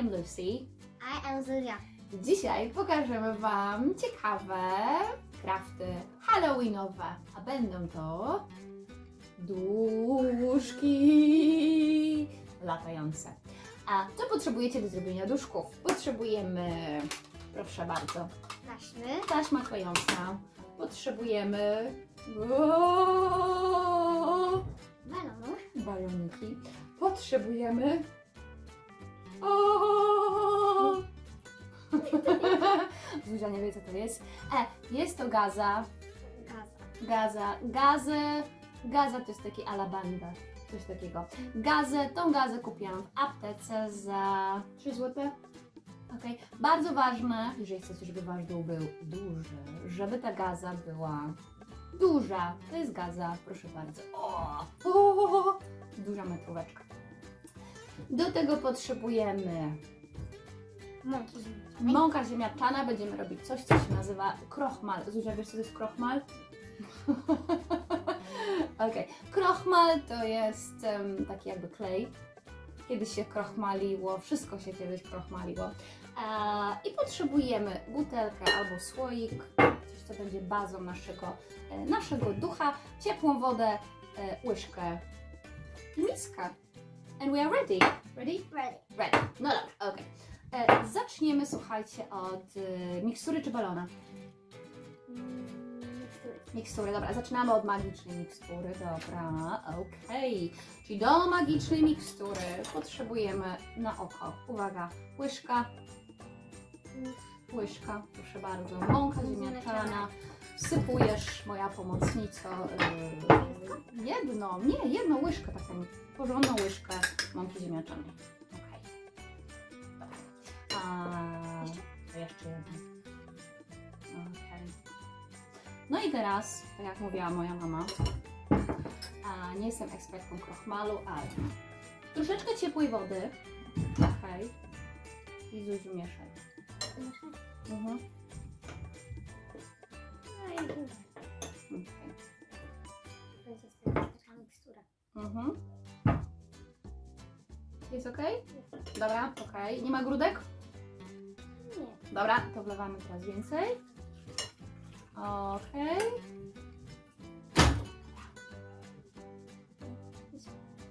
am Lucy. I am Zuzia. Dzisiaj pokażemy Wam ciekawe krafty halloweenowe, a będą to duszki latające. A co potrzebujecie do zrobienia duszków? Potrzebujemy, proszę bardzo, Taśmy. taśma klejąca. Potrzebujemy o, Balonów. baloniki. Potrzebujemy o, Zuzia nie wie co to jest. E, jest to gaza. Gaza. Gaza. Gazę. Gaza to jest taki alabanda. Coś takiego. Gazę, tą gazę kupiłam w aptece za 3 zł. Okej. Bardzo ważne, jeżeli chcecie, żeby wasz dół był duży, żeby ta gaza była duża. To jest gaza, proszę bardzo. O, o, duża metróweczka. Do tego potrzebujemy Mąki. Mąka ziemniaczana, będziemy robić coś, co się nazywa krochmal. Zuzia, wiesz co to jest krochmal? Okej. Krochmal to jest em, taki jakby klej. Kiedyś się krochmaliło, wszystko się kiedyś krochmaliło. I potrzebujemy butelkę albo słoik, coś co będzie bazą naszego, e, naszego ducha, ciepłą wodę, e, łyżkę miskę. And we are ready. Ready? Ready. Ready. No dobra, okej. E, Zaczniemy, słuchajcie, od e, mikstury czy balona? Mm, mikstury. Mikstury, dobra, zaczynamy od magicznej mikstury, dobra, okej. Czyli do magicznej mikstury potrzebujemy na oko, uwaga, łyżka, łyżka, proszę bardzo, mąka ziemniaczana, wsypujesz, moja pomocnico, e, jedną, nie, jedną łyżkę, taką porządną łyżkę mąki ziemniaczanej. Okej. Dobra. A Jeszcze? jeszcze jedną. Okej. No i teraz, tak jak mówiła moja mama, a nie jestem ekspertką krochmalu, ale troszeczkę ciepłej wody. Okej. I Zuziu mieszaj. Mhm. Mhm. Jest ok? Dobra, ok. Nie ma grudek? Nie. Dobra, to wlewamy teraz więcej. Okej.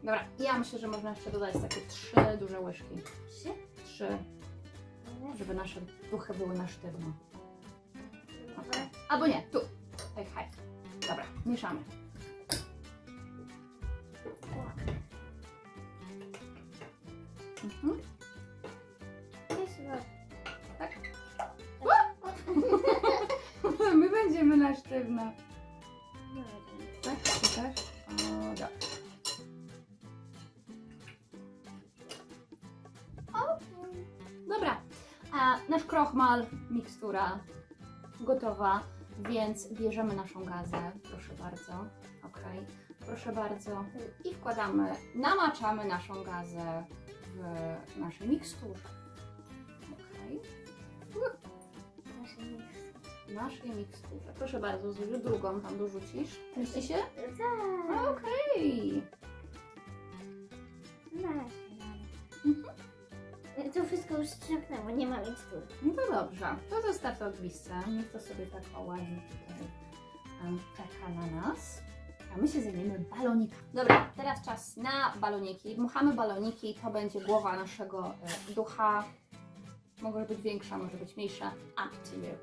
Dobra, ja myślę, że można jeszcze dodać takie trzy duże łyżki. Trzy. Trzy, żeby nasze duchy były na sztywno. Dobra. Albo nie, tu. Hej, hej. Dobra, mieszamy. Mhm. Tak? My będziemy na sztywno. No. Tak? Ty też? O, dobra. Dobra, a nasz krochmal, mikstura gotowa, więc bierzemy naszą gazę, proszę bardzo, ok, proszę bardzo. I wkładamy, namaczamy naszą gazę w naszej miksturze, ok, w naszej miksturze, proszę bardzo, Zuziu, drugą tam dorzucisz, mieści się? Tak. Okej, już strzepnęło, nie ma mikstury. no to dobrze, to zostaw to w misce, niech to sobie tak o ładnie tutaj em, czeka na nas. A my się zajmiemy balonikami. Dobra, teraz czas na baloniki. Dmuchamy baloniki, to będzie głowa naszego e, ducha. Może być większa, może być mniejsza. Up to you.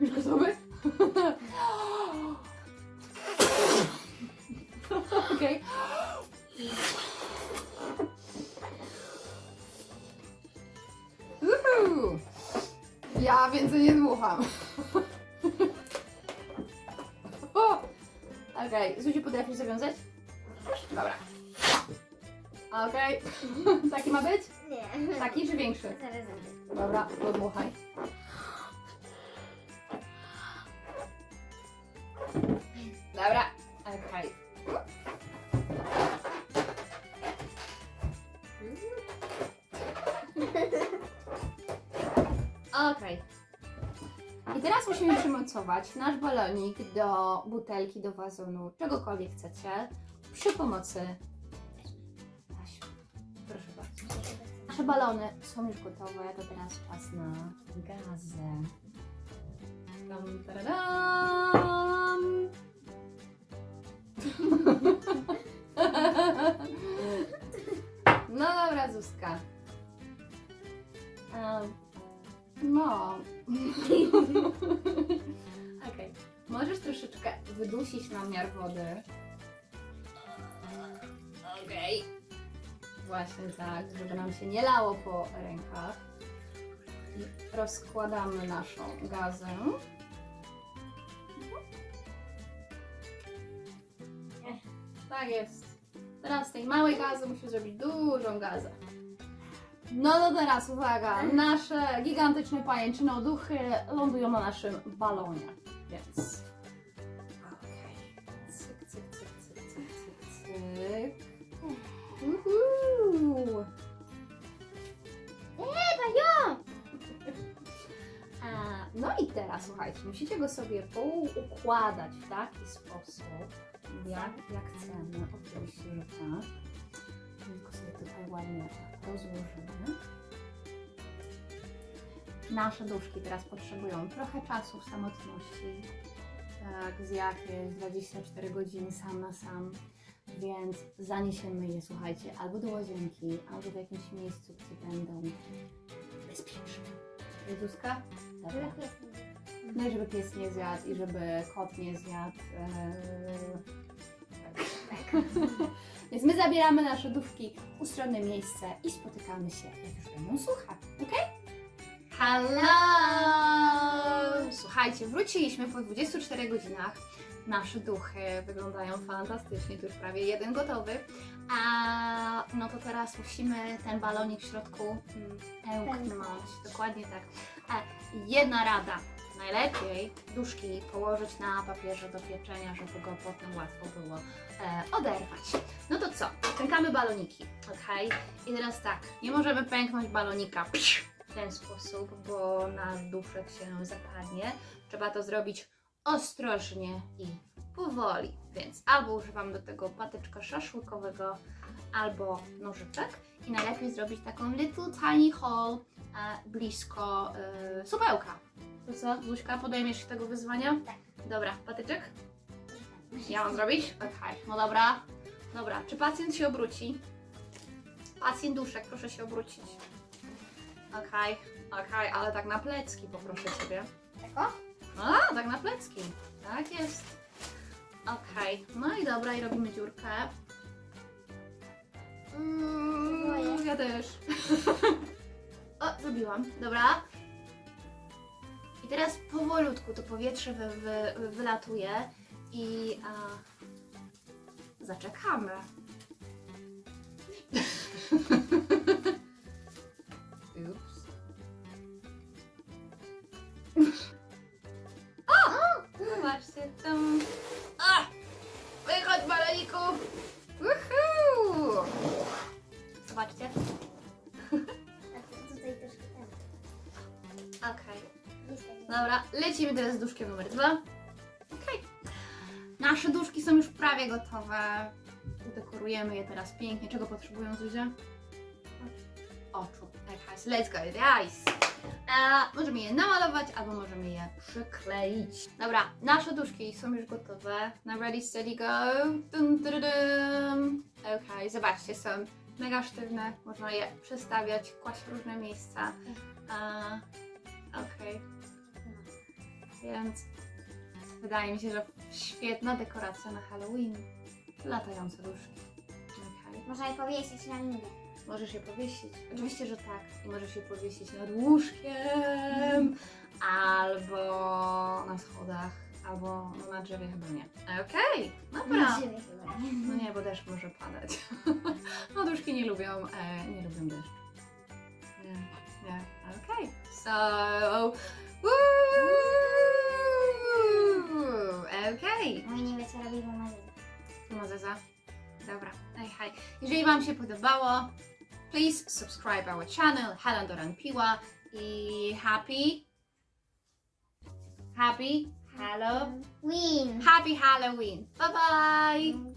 Już gotowy? Okej. Uhu. Ja więcej nie dmucham. O! Okej, Zuzi potrafisz zawiązać? Dobra. Okej. Taki ma być? Nie. Taki czy większy? Zaraz. Dobra, podmuchaj. Teraz musimy przymocować nasz balonik do butelki, do wazonu, czegokolwiek chcecie, przy pomocy taśmy. Proszę bardzo. Nasze balony są już gotowe, to teraz czas na gazę. Tam, taradam. No dobra, Zuzka. Em, no. Okej. Możesz troszeczkę wydusić namiar wody. Okej. Właśnie tak, żeby nam się nie lało po rękach. I rozkładamy naszą gazę. Tak jest. Teraz z tej małej gazy musi zrobić dużą gazę. No to teraz uwaga, nasze gigantyczne pajęczyno duchy lądują na naszym balonie, więc... Okej. Cyk, cyk, cyk, cyk, cyk, cyk, A, No i teraz słuchajcie, musicie go sobie poukładać w taki sposób, jak, jak chcemy. Oczywiście, że tak. Ładnie rozłożymy. Nasze duszki teraz potrzebują trochę czasu w samotności. Tak, z jakieś 24 godziny sam na sam. Więc zaniesiemy je, słuchajcie, albo do łazienki, albo w jakimś miejscu, gdzie będą bezpieczne. Jezuska? Lepiej. No i żeby pies nie zjadł i żeby kot nie zjadł. Eee... Tak. Więc my zabieramy nasze dówki w ustronne miejsce i spotykamy się, jak już będą suche. Ok? Hello! Słuchajcie, wróciliśmy po 24 godzinach. Nasze duchy wyglądają fantastycznie, tu już prawie jeden gotowy. A no to teraz musimy ten balonik w środku mm, pełknąć. Dokładnie tak. A jedna rada. Najlepiej duszki położyć na papierze do pieczenia, żeby go potem łatwo było e, oderwać. No to co? Pękamy baloniki, ok? I teraz tak, nie możemy pęknąć balonika w ten sposób, bo nasz duszek się zapadnie. Trzeba to zrobić ostrożnie i powoli. Więc albo używam do tego patyczka szaszłykowego, albo nożyczek. I najlepiej zrobić taką little tiny hole e, blisko e, supełka. To co, Zuśka, podejmiesz się tego wyzwania? Tak. Dobra, patyczek? Ja mam zrobić? Okej, no dobra. Dobra, czy pacjent się obróci? Pacjent duszek, proszę się obrócić. Okej, okej, ale tak na plecki poproszę Ciebie. Tako? A, tak na plecki. Tak jest. Okej, no i dobra, i robimy dziurkę. Mm, ja też. o, zrobiłam. Dobra. I teraz powolutku to powietrze wy, wy, wylatuje i a, zaczekamy. Ups. Dobra, lecimy teraz z duszkiem numer dwa. Okej. Nasze duszki są już prawie gotowe. Dekorujemy je teraz pięknie. Czego potrzebują Zuzia? Oczu. So let's go, guys. E, możemy je namalować albo możemy je przykleić. Dobra, nasze duszki są już gotowe. Na ready, steady, go. Dun, dun, dun. Zobaczcie, są mega sztywne. Można je przestawiać, kłaść w różne miejsca. E, Okej. Więc wydaje mi się, że świetna dekoracja na Halloween. Latające duszki. Okej. Można je powiesić na linę. Możesz je powiesić. Oczywiście, że tak. I możesz je powiesić nad łóżkiem, albo na schodach, albo no, na drzewie chyba nie. Okej, dobra. Żywy chyba. No nie, bo deszcz może padać. No duszki nie lubią, e, nie lubią deszczu. Nie, nie. Okej. So, woo! Okej. Mój nie wie co robi, bo ma. Dobra, hej, hej. Jeżeli Wam się podobało, please subscribe our channel, Helen Doran Piła i happy, happy, hello, Win. happy Halloween. Bye bye! Bye.